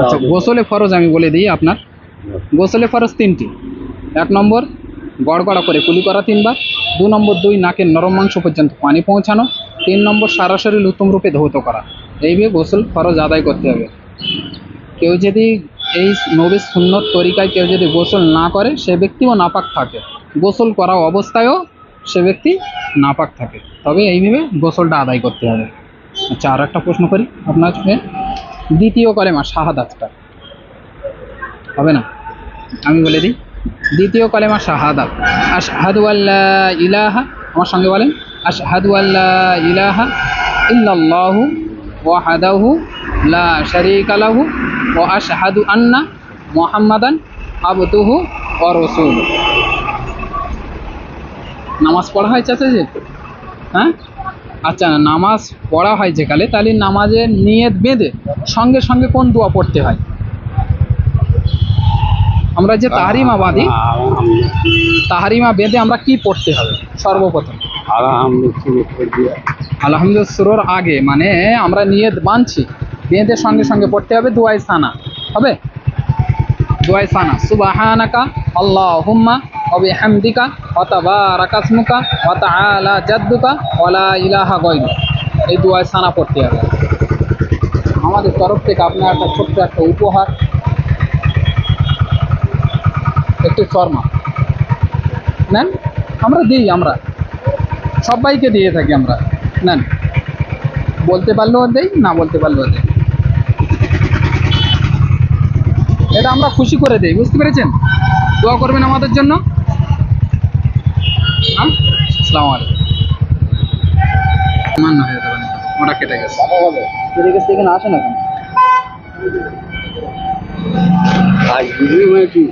আচ্ছা গোসলে ফরজ আমি বলে দিই আপনার। গোসলে ফরজ তিনটি। এক নম্বর গড়গড়া করে কুলি করা তিনবার। দু নম্বর দুই নাকের নরম মাংস পর্যন্ত পানি পৌঁছানো। তিন নম্বর সারা শরীর উত্তম রূপে ধৌত করা। এইভাবে গোসল ফরজ আদায় করতে হবে। কেউ যদি এই নবী সুন্নত তরিকায় কেউ যদি গোসল না করে সে ব্যক্তিও নাপাক থাকে। গোসল করা অবস্থায়ও সে ব্যক্তি নাপাক থাকে। তবে এইভাবে গোসলটা আদায় করতে হবে। আচ্ছা আর একটা প্রশ্ন করি আপনার। দ্বিতীয় কলেমা শাহাদাতটা। হবে না? আমি বলে দিই, দ্বিতীয় কলেমা শাহাদাত। আশহাদু আল্লাহ ইলাহা, আমার সঙ্গে বলেন, আশহাদু আল্লাহ ইলাহা ইল্লাল্লাহু ওয়াহাদাহু লা শারীকা লাহু ওয়া আশহাদু আন্না মুহাম্মাদান আবদুহু ওয়া রাসূলুহু। নামাজ পড়া হয় চাচা হ্যাঁ? আচ্ছা নামাজ পড়া হয় যেকালে তাহলে নামাজের নিয়ত বেঁধে সঙ্গে সঙ্গে কোন দোয়া পড়তে হয়? আমরা যে তাহারিমা বাঁধি তাহারিমা বেঁধে আমরা কি পড়তে হবে? সর্বপ্রথম। আলহামদুলিল্লাহ। সুরোর আগে মানে আমরা নিয়ত বাঁধছি বেঁধে সঙ্গে সঙ্গে পড়তে হবে দুয়াই সানা হবে? দুয়াই সানা সুবাহানাকা আল্লাহ হুম্মা অবি হামদিকা অতবা রাকাসমুকা অত আলা জাদ্দুকা ওলা ইলাহা গয়নু এই দুয়ায় সানা পড়তে হবে। আমাদের তরফ থেকে আপনার একটা ছোট্ট একটা উপহার। একটু শর্মা। নেন, আমরা দিই, আমরা। সবাইকে দিয়ে থাকি আমরা। নেন। বলতে পারলেও দেই, না বলতে পারলেও দেই। এটা আমরা খুশি করে দেই, বুঝতে পেরেছেন? দোয়া করবেন আমাদের জন্য। হ্যাঁ আসসালামু আলাইকুম। মান্য হয়ে যাবে না ওটা কেটে গেছে। কেটে গেছে এখানে আসে না কেন? কি?